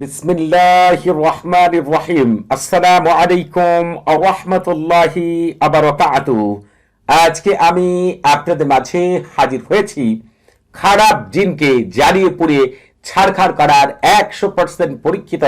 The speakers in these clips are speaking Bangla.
বিসমিল্লাহির রহমানির রহিম। আসসালামু আলাইকুম রাহমাতুল্লাহি আজকে আমি আপনাদের মাঝে হাজির হয়েছি খারাপ জিনকে জ্বালিয়ে পুড়িয়ে ছাড়খাড় করার একশো পার্সেন্ট পরীক্ষিত,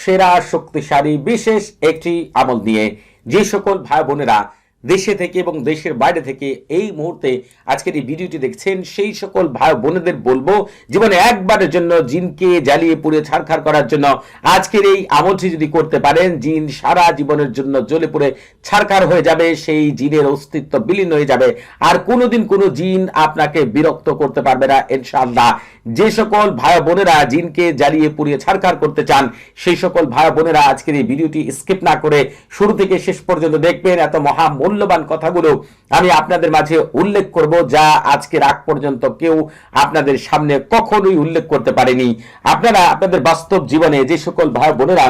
সেরা, শক্তিশালী, বিশেষ একটি আমল নিয়ে যে সকল ভাই বোনেরা দেশে থেকে এবং দেশের বাইরে থেকে এই মুহূর্তে আজকের এই ভিডিওটি দেখছেন, সেই সকল ভাই বোনেদের বলব, জীবনে একবারের জন্য জিনকে জ্বালিয়ে পুড়ে ছাড়খাড় করার জন্য আজকের এই আমলটি যদি করতে পারেন, জিন সারা জীবনের জন্য জ্বলে পুড়ে ছাড়খাড় হয়ে যাবে, সেই জিনের অস্তিত্ব বিলীন হয়ে যাবে। আর কোনোদিন কোনো জিন আপনাকে বিরক্ত করতে পারবে না, ইনশাআল্লাহ। যে সকল ভাই বোনেরা জিনকে জ্বালিয়ে পুড়িয়ে ছাড়খাড় করতে চান, সেই সকল ভাই বোনেরা আজকের এই ভিডিওটি স্কিপ না করে শুরু থেকে শেষ পর্যন্ত দেখবেন, এত মহা মূল্যবান কথাগুলো আমি আপনাদের মাঝে উল্লেখ করব, যা আজকের আগ পর্যন্ত কেউ আপনাদের সামনে কখনোই উল্লেখ করতে পারেনি। আপনারা, আপনাদের বাস্তব জীবনে যে সকল ভাই বোনেরা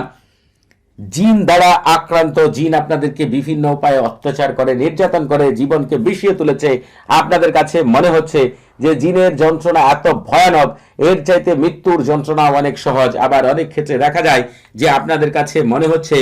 জিন দ্বারা আক্রান্ত, জিন আপনাদেরকে বিভিন্ন উপায়ে অত্যাচার করে, নির্যাতন করে, জীবনকে বিষিয়ে তুলেছে, আপনাদের কাছে মনে হচ্ছে যে জিনের যন্ত্রণা এত ভয়ানক, এর চাইতে মৃত্যুর যন্ত্রণা অনেক সহজ। আবার অনেক ক্ষেত্রে দেখা যায় যে আপনাদের কাছে মনে হচ্ছে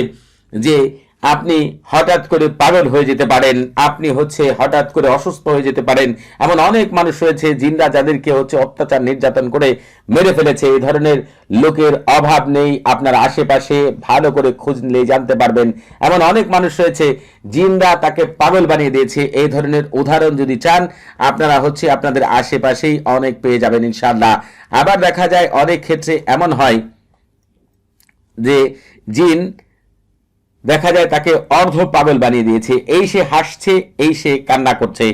যে আপনি হঠাৎ করে পাগল হয়ে যেতে পারেন, আপনি হচ্ছে হঠাৎ করে অসুস্থ হয়ে যেতে পারেন। এমন অনেক মানুষ রয়েছে, জিনরা যাদেরকে হচ্ছে অত্যাচার নির্যাতন করে মেরে ফেলেছে। এই ধরনের লোকের অভাব নেই, আপনার আশেপাশে ভালো করে খোঁজ নিলে জানতে পারবেন। এমন অনেক মানুষ রয়েছে, জিনরা তাকে পাগল বানিয়ে দিয়েছে। এই ধরনের উদাহরণ যদি চান, আপনারা হচ্ছে আপনাদের আশেপাশেই অনেক পেয়ে যাবেন ইনশাল্লাহ আবার দেখা যায়, অনেক ক্ষেত্রে এমন হয় যে জিন দেখা যায় তাকে অর্ধ পাগল বানিয়ে দিয়েছে। এই সে হাসছে, এই সে কান্না করছে।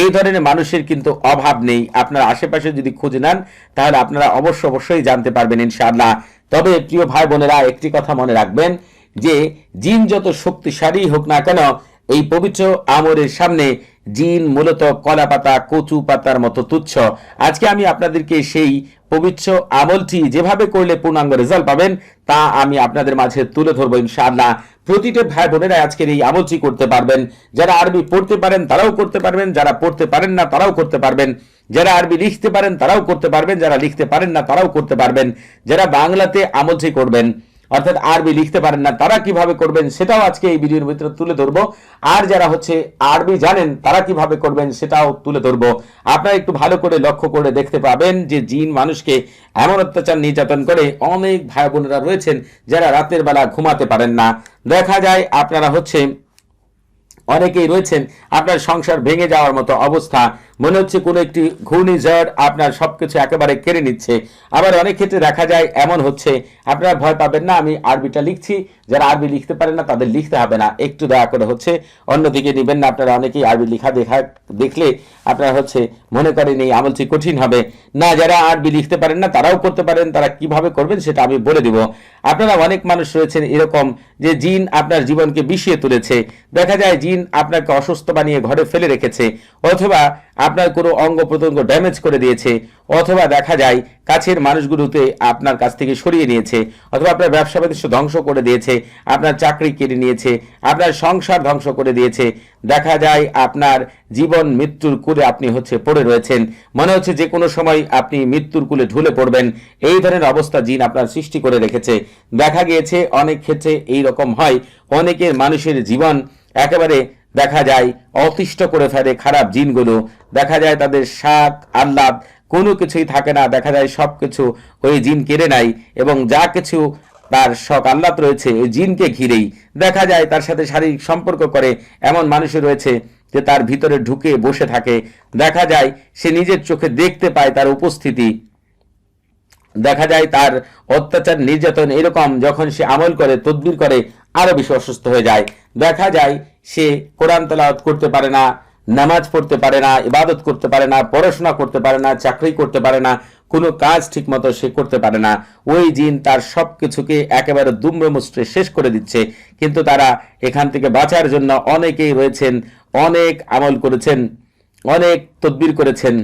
এই ধরনের মানুষের কিন্তু অভাব নেই। আপনার আশেপাশে যদি খুঁজে নেন, তাহলে আপনারা অবশ্য অবশ্যই জানতে পারবেন ইনশাআল্লাহ। তবে প্রিয় ভাই বোনেরা, একটি কথা মনে রাখবেন যে, জিন যত শক্তিশালী হোক না কেন, এই পবিত্র আমরের সামনে জিন মূলত কলা পাতা, কচু পাতার মতো তুচ্ছ। আজকে আমি আপনাদেরকে সেই পবিত্র আমলটি যেভাবে করলে পূর্ণাঙ্গ রেজাল্ট পাবেন, তা আমি আপনাদের মাঝে তুলে ধরবো ইনশাআল্লাহ। প্রতিটা ভাই বোনেরা আজকের এই আমলটি করতে পারবেন। যারা আরবি পড়তে পারেন, তারাও করতে পারবেন। যারা পড়তে পারেন না, তারাও করতে পারবেন। যারা আরবি লিখতে পারেন, তারাও করতে পারবেন। যারা লিখতে পারেন না, তারাও করতে পারবেন। যারা বাংলাতে আমলটি করবেন অর্থাৎ আরবি লিখতে পারেন না, তারা কীভাবে করবেন সেটাও আজকে এই ভিডিওর ভিতরে তুলে ধরবো। আর যারা হচ্ছে আরবি জানেন, তারা কীভাবে করবেন সেটাও তুলে ধরবো। আপনারা একটু ভালো করে লক্ষ্য করে দেখতে পাবেন যে জিন মানুষকে এমন অত্যাচার নির্যাতন করে, অনেক ভাই বোনেরা রয়েছেন যারা রাতের বেলা ঘুমাতে পারেন না। দেখা যায় আপনারা হচ্ছে অনেকেই রয়েছেন, আপনার সংসার ভেঙে যাওয়ার মতো অবস্থা। মনে হচ্ছে কোনো একটি ঘূর্ণিঝড় আপনার সবকিছু একেবারে কেড়ে নিচ্ছে। আবার অনেক ক্ষেত্রে দেখা যায় এমন হচ্ছে, আপনারা ভয় পাবেন না, আমি আরবিটা লিখছি, যারা আরবি লিখতে পারেন না, তাদের লিখতে হবে না, একটু দয়া করে হচ্ছে, অন্যদিকে নেবেন না, আপনারা অনেকেই আরবি লেখা দেখা দেখলে আপনারা হচ্ছে মনে করেন এই আমলটি কঠিন হবে। না, যারা আরবি লিখতে পারেন না, তারাও করতে পারেন, তারা কীভাবে করবেন সেটা আমি বলে দিব। আপনারা অনেক মানুষ রয়েছেন এরকম যে জিন আপনার জীবনকে বিষিয়ে তুলেছে। দেখা যায় জিন আপনাকে অসুস্থ বানিয়ে ঘরে ফেলে রেখেছে, অথবা আপনার কোনো অঙ্গ প্রত্যঙ্গ ড্যামেজ করে দিয়েছে, অথবা দেখা যায় কাছের মানুষগুলোতে আপনার কাছ থেকে সরিয়ে নিয়েছে, অথবা আপনার ব্যবসা বাণিজ্য ধ্বংস করে দিয়েছে, আপনার চাকরি কেড়ে নিয়েছে, আপনার সংসার ধ্বংস করে দিয়েছে, দেখা যায় আপনার জীবন মৃত্যুর কুলে আপনি হচ্ছে পড়ে রয়েছেন। মনে হচ্ছে যে কোনো সময় আপনি মৃত্যুর কুলে ঢুলে পড়বেন। এই ধরনের অবস্থা জিন আপনার সৃষ্টি করে রেখেছে। দেখা গিয়েছে অনেক ক্ষেত্রে এই রকম হয়। অনেকের মানুষের জীবন একেবারে দেখা যায়, অতিষ্ঠ করে ফেলে খারাপ জিনগুলো। দেখা যায় তাদের শাক আহ্লাদ, কোনো কিছুই থাকে না। দেখা যায় সব কিছু ওই জিন কেড়ে নেয় এবং যা কিছু তার শখ, আহ্লাদ রয়েছে ওই জিনকে ঘিরেই। দেখা যায় তার সাথে শারীরিক সম্পর্ক করে এমন মানুষও রয়েছে যে তার ভিতরে ঢুকে বসে থাকে। দেখা যায় সে নিজের চোখে দেখতে পায় তার উপস্থিতি। দেখা যায় তার অত্যাচার, নির্যাতন এরকম যখন সে আমল করে, তদবির করে আরও বেশি অসুস্থ হয়ে যায়। দেখা যায় সে কোরআন তেলাওয়াত করতে পারে না, নামাজ পড়তে পারে না, ইবাদত করতে পারে না, পড়াশোনা করতে পারে না, চাকরি করতে পারে না, কোনো কাজ ঠিকমতো সে করতে পারে না। ওই জিন তার সব কিছুকে একেবারে দুম্র মুষ্টে শেষ করে দিচ্ছে। কিন্তু তারা এখান থেকে বাঁচার জন্য অনেকেই রয়েছেন, অনেক আমল করেছেন, অনেক তদবির করেছেন।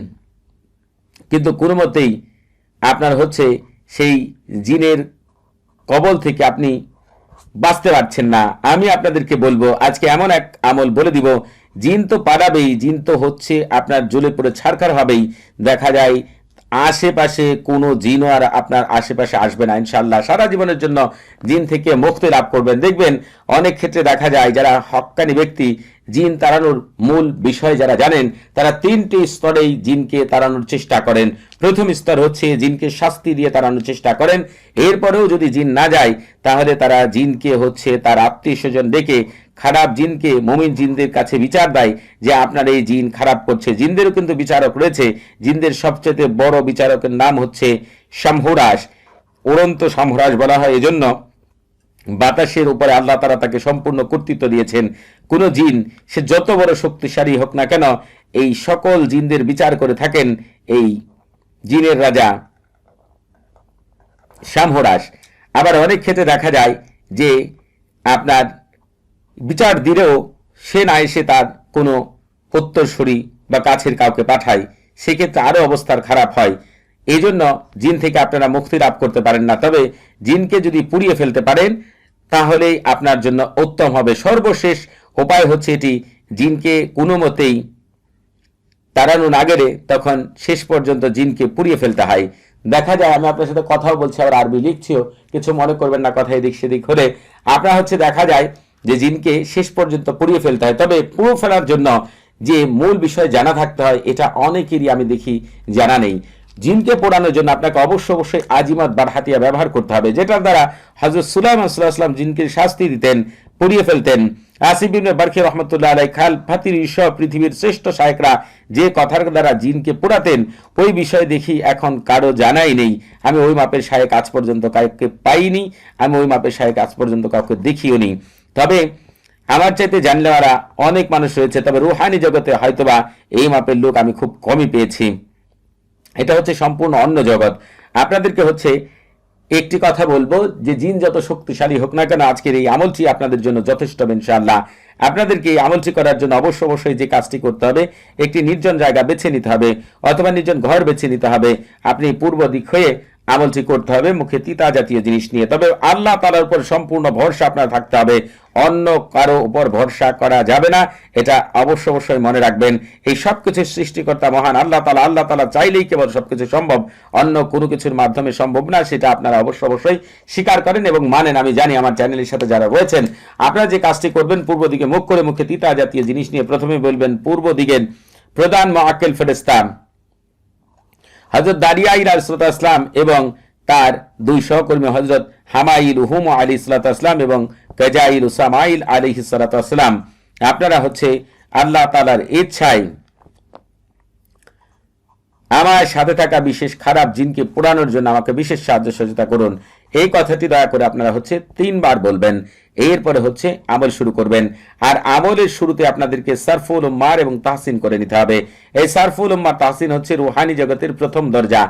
কিন্তু কোনো মতেই আপনার হচ্ছে সেই জিনের কবল থেকে আপনি বাঁচতে পারছেন না। আমি আপনাদেরকে বলব, আজকে এমন এক আমল বলে দিব, জিন তো পালাবেই, জিন তো হচ্ছে আপনার জ্বলে পড়ে ছাড়খার হবেই। দেখা যায় আশেপাশে কোনো জিনও আর আপনার আশেপাশে আসবে না ইনশাল্লাহ সারা জীবনের জন্য জিন থেকে মুক্তি লাভ করবেন। দেখবেন, অনেক ক্ষেত্রে দেখা যায়, যারা হক্কানি ব্যক্তি, জিন তাড়ানোর মূল বিষয় যারা জানেন, তারা তিনটি স্তরেই জিনকে তাড়ানোর চেষ্টা করেন। প্রথম স্তর হচ্ছে জিনকে শাস্তি দিয়ে তাড়ানোর চেষ্টা করেন। এরপরেও যদি জিন না যায়, তাহলে তারা জিনকে হচ্ছে তার আত্মীয় স্বজন ডেকে খারাপ জিনকে মমিন জিনদের কাছে বিচার দেয় যে আপনার এই জিন খারাপ করছে। জিনদেরও কিন্তু বিচারক রয়েছে। জিনদের সবচেয়ে বড় বিচারকের নাম হচ্ছে শামহুরাস উড়ন্ত শামহুরাস বলা হয়। এজন্য বাতাসের উপরে আল্লাহ তারা তাকে সম্পূর্ণ কর্তৃত্ব দিয়েছেন। কোন জিন, সে যত বড় শক্তিশালী হোক না কেন, এই সকল জিনদের বিচার করে থাকেন এই জিনের রাজা শ্যামহরাস আবার অনেক ক্ষেত্রে দেখা যায় যে আপনার বিচার দিলেও সে না এসে তার কোনো প্রত্যরসরি বা কাছের কাউকে পাঠায়। সেক্ষেত্রে আরও অবস্থার খারাপ হয়। এই জন্য জিন থেকে আপনারা মুক্তি লাভ করতে পারেন না। তবে জিনকে যদি পুড়িয়ে ফেলতে পারেন, তাহলেই আপনার জন্য উত্তম হবে। সর্বশেষ উপায় হচ্ছে এটি, জিনকে কোনো মতেই তাড়ানো না গেলে তখন শেষ পর্যন্ত জিনকে পুড়িয়ে ফেলতে হয়। দেখা যায়, আমি আপনার সাথে কথাও বলছি, আবার আরবি লিখছিও, কিছু মনে করবেন না, কথা এদিক সেদিক হলে। আপনার হচ্ছে দেখা যায় যে জিনকে শেষ পর্যন্ত পুড়িয়ে ফেলতে হয়। তবে পুরো ফেলার জন্য যে মূল বিষয় জানা থাকতে হয়, এটা অনেকেরই আমি দেখি জানা নেই। জিনকে পোড়ানোর জন্য আপনাকে অবশ্য অবশ্যই আজিমাত বারহাতিয়া ব্যবহার করতে হবে, যেটার দ্বারা হজরত সুলাইমান সাল্লাহাম জিনকে শাস্তি দিতেন, পুড়িয়ে ফেলতেন। বারখি রহমতুল্লাহ আলাই খাল ফাতির ঈশ্বর পৃথিবীর শ্রেষ্ঠ শায়করা যে কথার দ্বারা জিনকে পোড়াতেন, ওই বিষয়ে দেখি এখন কারও জানাই নেই। আমি ওই মাপের শায়েক আজ পর্যন্ত কাউকে পাইনি, আমি ওই মাপের শায়েক আজ পর্যন্ত কাউকে দেখিও নি। তবে আমার চাইতে জানলেওয়ারা অনেক মানুষ রয়েছে, তবে রুহানি জগতে হয়তোবা এই মাপের লোক আমি খুব কমই পেয়েছি। এটা হচ্ছে সম্পূর্ণ অন্য জগৎ। আপনাদেরকে হচ্ছে একটি কথা বলব, যে জিন যত শক্তিশালী হোক না কেন আজকের এই আমলটি আপনাদের জন্য যথেষ্ট ইনশাআল্লাহ। আপনাদেরকে এই আমলটি করার জন্য অবশ্য অবশ্যই যে কাজটি করতে হবে, একটি নির্জন জায়গা বেছে নিতে হবে, অথবা নির্জন ঘর বেছে নিতে হবে। আপনি পূর্ব দিক হয়ে আমলটি করতে হবে, মুখে তিতা জাতীয় জিনিস নিয়ে। তবে আল্লাহ তালার উপর সম্পূর্ণ ভরসা আপনার থাকতে হবে, অন্য কারও উপর ভরসা করা যাবে না। এটা অবশ্য অবশ্যই মনে রাখবেন, এই সব কিছুর সৃষ্টিকর্তা মহান আল্লাহ তালা আল্লাহ তালা চাইলেই কেবল সবকিছু সম্ভব, অন্য কোনো কিছুর মাধ্যমে সম্ভব না, সেটা আপনারা অবশ্য অবশ্যই স্বীকার করেন এবং মানেন। আমি জানি আমার চ্যানেলের সাথে যারা রয়েছেন, আপনারা যে কাজটি করবেন, পূর্ব দিকে মুখ করে মুখে তিতা জাতীয় জিনিস নিয়ে প্রথমে বলবেন, পূর্ব দিকের প্রধান মাকেল ফেরেস্তান হজরত দারিয়াই রাজসুল্লাহ ইসলাম এবং তার দুই সহকর্মী হজরত হামাইল হুম আলী ইসলাতাম এবং কাজাইল উসামাইল আলী সালাতাম আপনারা হচ্ছে আল্লাহ তালার ইচ্ছায় আমার সাথে থাকা বিশেষ খারাপ জিনকে পোড়ানোর জন্য আমাকে বিশেষ সাহায্য সহযোগিতা করুন। এই কথাটি দয়া করে আপনারা হচ্ছে তিনবার বলবেন। এরপরে হচ্ছে আমল শুরু করবেন। আর আমলের শুরুতে আপনাদেরকে সারফুল উম্মার এবং তাহসিন করে নিতে হবে। এই সারফুল উম্মার, তাহসিন হচ্ছে রুহানি জগতের প্রথম দরজা।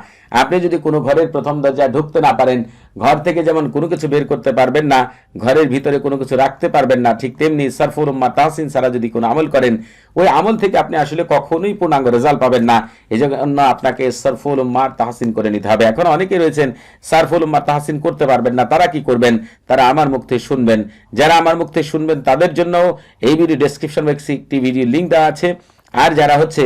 আপনি যদি কোনো ঘরের প্রথম দরজা ঢুকতে না পারেন, ঘর থেকে যেমন কোনো কিছু বের করতে পারবেন না, ঘরের ভিতরে কোনো কিছু রাখতে পারবেন না, ঠিক তেমনি সারফুল উম্মার, তাহসিন সারা যদি কোনো আমল করেন, ওই আমল থেকে আপনি আসলে কখনোই পূর্ণাঙ্গ রেজাল্ট পাবেন না। এই জন্য আপনাকে সারফুল উম্মার, তাহসিন করে নিতে হবে। এখন অনেকে রয়েছেন, সারফুল উম্মার, তাহসিন করতে পারবেন না। তারা কি করবেন? তারা আমার মুখ থেকে শুনবেন। যারা আমার মুখ থেকে শুনবেন তাদের জন্য এই ভিডিও ডেসক্রিপশন বক্সে একটি ভিডিও লিঙ্ক দেওয়া আছে। আর যারা হচ্ছে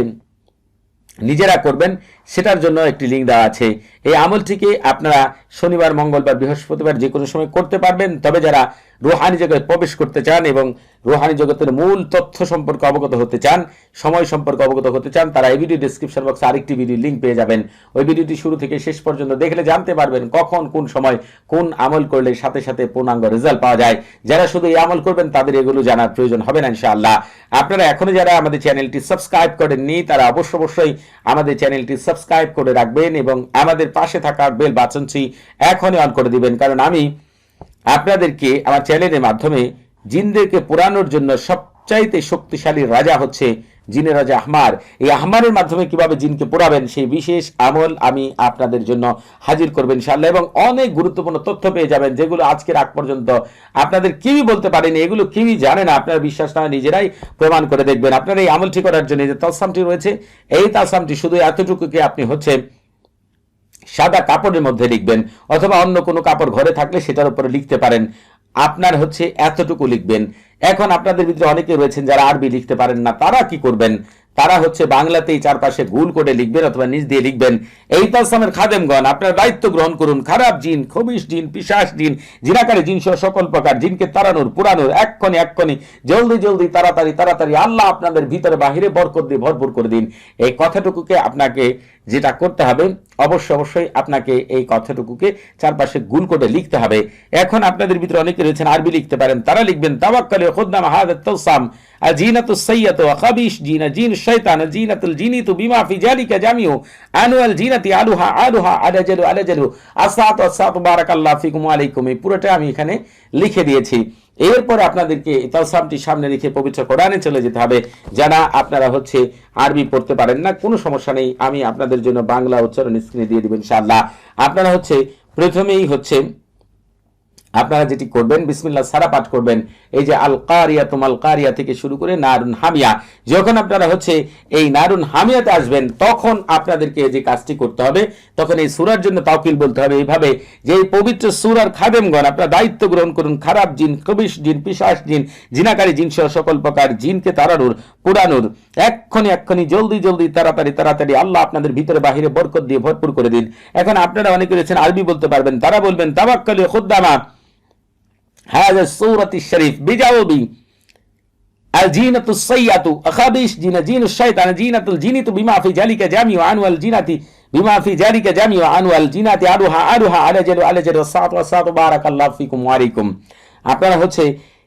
নিজেরা করবেন, সেটার জন্য একটি লিঙ্ক দেওয়া আছে। এই আমলটিকে আপনারা শনিবার, মঙ্গলবার, বৃহস্পতিবার যে কোনো সময় করতে পারবেন। তবে যারা রুহানি জগতে প্রবেশ করতে চান এবং রুহানি জগতের মূল তথ্য সম্পর্কে অবগত হতে চান, সময় সম্পর্কে অবগত হতে চান, তারা এই ভিডিও ডিসক্রিপশন বক্সে আরেকটি ভিডিও লিঙ্ক পেয়ে যাবেন। ওই ভিডিওটি শুরু থেকে শেষ পর্যন্ত দেখলে জানতে পারবেন কখন, কোন সময়, কোন আমল করলে সাথে সাথে পূর্ণাঙ্গ রেজাল্ট পাওয়া যায়। যারা শুধু এই আমল করবেন, তাদের এগুলো জানার প্রয়োজন হবে না ইনশাআল্লাহ। আপনারা এখনও যারা আমাদের চ্যানেলটি সাবস্ক্রাইব করেননি, তারা অবশ্য অবশ্যই আমাদের চ্যানেলটি সাবস্ক্রাইব করে রাখবেন এবং আমাদের পাশে থাকা বেল বাটনটি এখনই অন করে দিবেন। কারণ আমি আপনাদেরকে আমার চ্যানেলের মাধ্যমে জিনদেরকে পোড়ানোর জন্য সবচাইতে শক্তিশালী রাজা হচ্ছে জিনের রাজা আহমার। এই আহমারের মাধ্যমে কীভাবে জিনকে পোড়াবেন সেই বিশেষ আমল আমি আপনাদের জন্য হাজির করবেন ইনশাআল্লাহ এবং অনেক গুরুত্বপূর্ণ তথ্য পেয়ে যাবেন যেগুলো আজকের আগ পর্যন্ত আপনাদের কেউই বলতে পারেনি, এগুলো কেউই জানে না, আপনারা বিশ্বাস না নিজেরাই প্রমাণ করে দেখবেন। আপনারা এই আমলটি করার জন্য যে তলসামটি রয়েছে, এই তালসামটি শুধু এতটুকুকে আপনি হচ্ছে সাদা কাপড়ের মধ্যে লিখবেন, অথবা অন্য কোনো কাপড় ঘরে থাকলে সেটার উপরে লিখতে পারেন। আপনার হচ্ছে এতটুকু লিখবেন। এখন আপনাদের ভিতরে অনেকে রয়েছেন যারা আরবি লিখতে পারেন না, তারা কি করবেন? তারা হচ্ছে বাংলাতেই চারপাশে গুল করে লিখবেন অথবা নিজ দিয়ে লিখবেন। এই তালসামের খাদেমগণ, আপনার দায়িত্ব গ্রহণ করুন। খারাপ জিন, খবিশ জিন পিসাস জিন, জিনাকারী জিন সহ সকল প্রকার জিনকে তাড়ানোর পুরানোর এক্ষণে এক্ষণে জলদি জলদি, তাড়াতাড়ি তাড়াতাড়ি আল্লাহ আপনাদের ভিতরে বাহিরে বরকত দিয়ে ভরপুর করে দিন। এই কথাটুকুকে আপনাকে যেটা করতে হবে, অবশ্যই অবশ্যই আপনাকে এই কথাটুকুকে চারপাশে গুল করে লিখতে হবে। এখন আপনাদের ভিতরে অনেকে রয়েছেন, আরবি লিখতে পারেন, তারা লিখবেন, তাওয়াক্কালে খুদ্দাম হাদাত তাওসাম আজিনাতু সাইয়াতু খাবিশ জিনা জিন শয়তান জিনাতুল জিনিতু বিমা ফি জালিকা জামিউ আনুয়াল জিনাতি আলুহা আলুহা আলাজালু আলাজালু আসাত আসাত বারাকাল্লাহ ফিকুম আলাইকুম এই পুরোটা আমি এখানে লিখে দিয়েছি। এরপর আপনাদেরকে তালসামটি সামনে রেখে পবিত্র কোরআনে চলে যেতে হবে। যারা আপনারা হচ্ছে আরবি পড়তে পারেন না, কোনো সমস্যা নেই। আমি আপনাদের জন্য বাংলা উচ্চারণ স্ক্রিনে দিয়ে দেবেন ইনশাআল্লাহ। আপনারা হচ্ছে প্রথমেই হচ্ছে আপনারা যেটি করবেন, বিসমিল্লাহ সারা পাঠ করবেন, এই যে আল কারিয়া তুমাল কারিয়া থেকে শুরু করে নারুন হামিয়া। যখন আপনারা হচ্ছে এই নারুন হামিয়াতে আসবেন, তখন আপনাদেরকে যে কাজটি করতে হবে, তখন এই সুরার জন্য তাওকিল বলতে হবে। এইভাবে যে এই পবিত্র সুরার খাদেমগণ, আপনারা দায়িত্ব গ্রহণ করুন, খারাপ জিন কবিশ জিন পিসাস জিন, জিনাকারী জিন সহ সকল প্রকার জিনকে তাড়ানোর পুরানোর এক্ষণি এক্ষণি জলদি জলদি, তাড়াতাড়ি তাড়াতাড়ি আল্লাহ আপনাদের ভিতরে বাহিরে বরকত দিয়ে ভরপুর করে দিন। এখন আপনারা অনেকে রয়েছেন, আরবি বলতে পারবেন, তারা বলবেন তাবাক্কালি খুদ্দামা। هذا السورة الشريف بجوابي الجينة السيئة أخابيش جين جين الشيطان جينة الجينة بما في ذلك جامع عنو الجينة بما في ذلك جامع عنو الجينة أروها أروها على جل على جل الصلاة والصلاة بارك الله فيكم وعليكم আপনারা হচ্ছে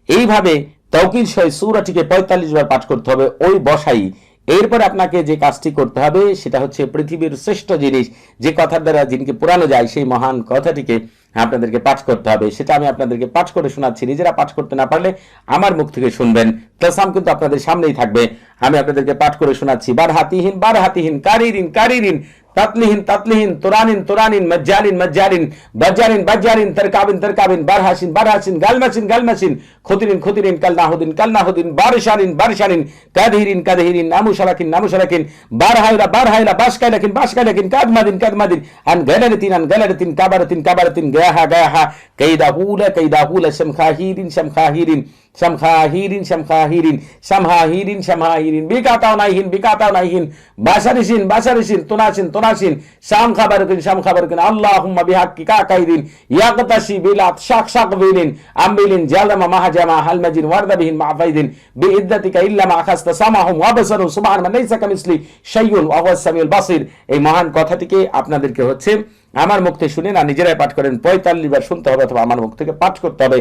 এইভাবে তৌকিল সহ সূরাটিকে পঁয়তাল্লিশ বার পাঠ করতে হবে ওই বসাই এরপর আপনাকে যে কাজটি করতে হবে সেটা হচ্ছে পৃথিবীর শ্রেষ্ঠ জিনিস যে কথার দ্বারা জিনকে পুরানো যায় সেই মহান কথাটিকে আপনাদেরকে পাঠ করতে হবে। সেটা আমি আপনাদেরকে পাঠ করে শোনাচ্ছি। নিজেরা পাঠ করতে না পারলে আমার মুখ থেকে শুনবেন। তাসাম কিন্তু আপনাদের সামনেই থাকবে। আমি আপনাদেরকে পাঠ করে শোনাচ্ছি। বার হাতিহীন বার হাতিহীন কারি কারিরিন। তাতলিহীন তাতলিহীন, তোরানিন তোরানিন, মজ্জালিন মজ্জালিন, বজ্জালিন বজ্জালিন, তরকাবিন তরকাবিন, বারহাসিন বারহাসিন, গালমাসিন গালমাসিন খুদিরিন খুদিরিন কালনাহুদিন কালনাহুদিন বারশানিন বারশানিন, কাদহিরিন কাদহিরিন নামুশালাকিন নামুশালাকিন বারহাইলা বারহাইলা, বাসকাইলাকিন বাসকাইলাকিন, কাদমাদিন কাদমাদিন, আন গালারতিন আন গালারতিন, কাবারতিন কাবারতিন, গাহা গাহা, কাইদাহুলা কাইদাহুলা, শামখাহিরিন শামখাহিরিন শামখাহিরিন শামখাহিরিন, শামহাহিরিন শামহাহিরিন, বিকাতাও নাইহিন বিকাতাও নাইহিন, বাসারিসিন বাসারিসিন তুনাসিন তুনাসিন শাম খাবার কিন, শাম খাবার কিন। আল্লাহুম্মা বিহাক্কি কাকাইদিন ইয়াকতাশি বিলাত শাক শাক বিলিন, আমবিলিন, জালামা মাহাজামা হালমাজিন ওয়ারদাবিহিন মাফাইদিন বিইদ্দাতিকা ইল্লা মা আখাস্তা সামাহুম ওয়াবসারু সুবহান মান লাইসা কামিসলি শাইউন, ওয়া হুয়াস সামিউল বাসির। এই মহান কথাটিকে আপনাদেরকে হচ্ছে আমার মুখ থেকে শুনে না, নিজেরাই পাঠ করেন, পঁয়তাল্লিশ বার শুনতে হবে অথবা আমার মুখ থেকে পাঠ করতে হবে।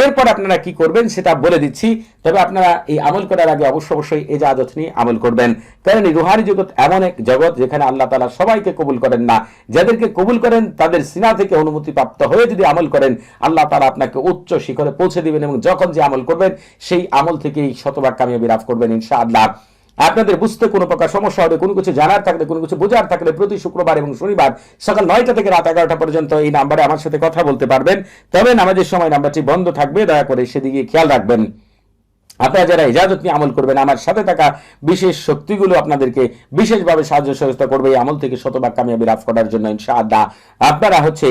এরপর আপনারা কি করবেন সেটা বলে দিচ্ছি। তবে আপনারা এই আমল করার আগে অবশ্যই অবশ্যই এই জাদত নিয়ে আমল করবেন। কারণ এই রুহানি জগৎ এমন এক জগৎ যেখানে আল্লাহ তালা সবাইকে কবুল করেন না। যাদেরকে কবুল করেন, তাদের সিনা থেকে অনুমতি প্রাপ্ত হয়ে যদি আমল করেন, আল্লাহ তালা আপনাকে উচ্চ শিখরে পৌঁছে দিবেন এবং যখন যে আমল করবেন, সেই আমল থেকেই শতভাগ কামিয়াবি লাভ করবেন ইনশাআল্লাহ। আপনাদের বুঝতে কোনো প্রকার সমস্যা হবে, কোনো কিছু জানার থাকলে, কোনো কিছু বোঝার থাকলে প্রতি শুক্রবার এবং শনিবার সকাল নয়টা থেকে রাত এগারোটা পর্যন্ত এই নাম্বারে আমার সাথে কথা বলতে পারবেন। তবে নামাজের সময় নাম্বারটি বন্ধ থাকবে, দয়া করে সেদিকে খেয়াল রাখবেন। আপনারা যারা ইজাজত নিয়ে আমল করবেন, আমার সাথে থাকা বিশেষ শক্তিগুলো আপনাদেরকে বিশেষভাবে সাহায্য সহযোগিতা করবে এই আমল থেকে শতভাগ কামিয়াবি লাভ করার জন্য, ইনশাআল্লাহ। আপনারা হচ্ছে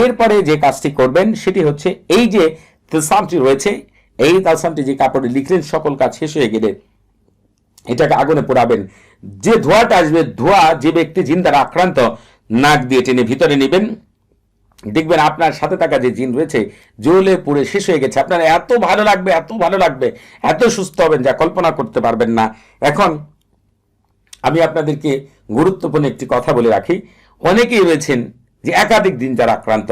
এরপরে যে কাজটি করবেন, সেটি হচ্ছে এই যে তালসামটি রয়েছে, এই তালসামটি যে কাপড়ে লিখলেন, সকল কাজ শেষ হয়ে গেলে এটাকে আগুনে পোড়াবেন। যে ধোঁয়াটা আসবে, ধোঁয়া যে ব্যক্তি জিন দ্বারা আক্রান্ত, নাক দিয়ে টেনে ভিতরে নেবেন। দেখবেন আপনার সাথে থাকা যে জিন রয়েছে জ্বলে পুড়ে শেষ হয়ে গেছে। আপনার এত ভালো লাগবে, এত ভালো লাগবে, এত সুস্থ হবেন যা কল্পনা করতে পারবেন না। এখন আমি আপনাদেরকে গুরুত্বপূর্ণ একটি কথা বলে রাখি। অনেকেই রয়েছেন যে একাধিক দিন যারা আক্রান্ত,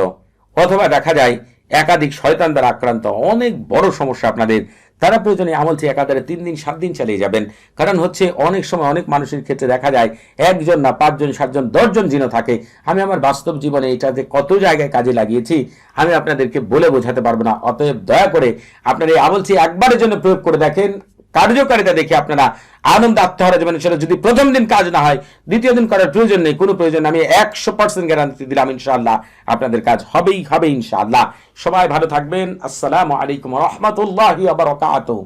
অথবা দেখা যায় একাধিক শয়তান দ্বারা আক্রান্ত। অনেক বড় সমস্যা আপনাদের তারা প্রয়োজনে আমল চেয়ে একাধারে তিন দিন, সাত দিন চালিয়ে যাবেন। কারণ হচ্ছে, অনেক সময় অনেক মানুষের ক্ষেত্রে দেখা যায়, একজন না পাঁচজন, সাতজন, দশজন জিনও থাকে। আমি আমার বাস্তব জীবনে এটা যে কত জায়গায় কাজে লাগিয়েছি, আমি আপনাদেরকে বলে বোঝাতে পারব না। অতএব দয়া করে আপনার এই আমল চেয়ে একবারের জন্য প্রয়োগ করে দেখেন কার্যকারিতা দেখে আপনারা আনন্দ আত্মহারা যাবেন। সেটা যদি প্রথম দিন কাজ না হয়, দ্বিতীয় দিন করার প্রয়োজন নেই, কোনো প্রয়োজন আমি একশো পার্সেন্ট গ্যারান্টি দিলাম ইনশাআল্লাহ আপনাদের কাজ হবেই হবে ইনশাআল্লাহ। সবাই ভালো থাকবেন। আসসালামু আলাইকুম রহমতুল্লাহ আবার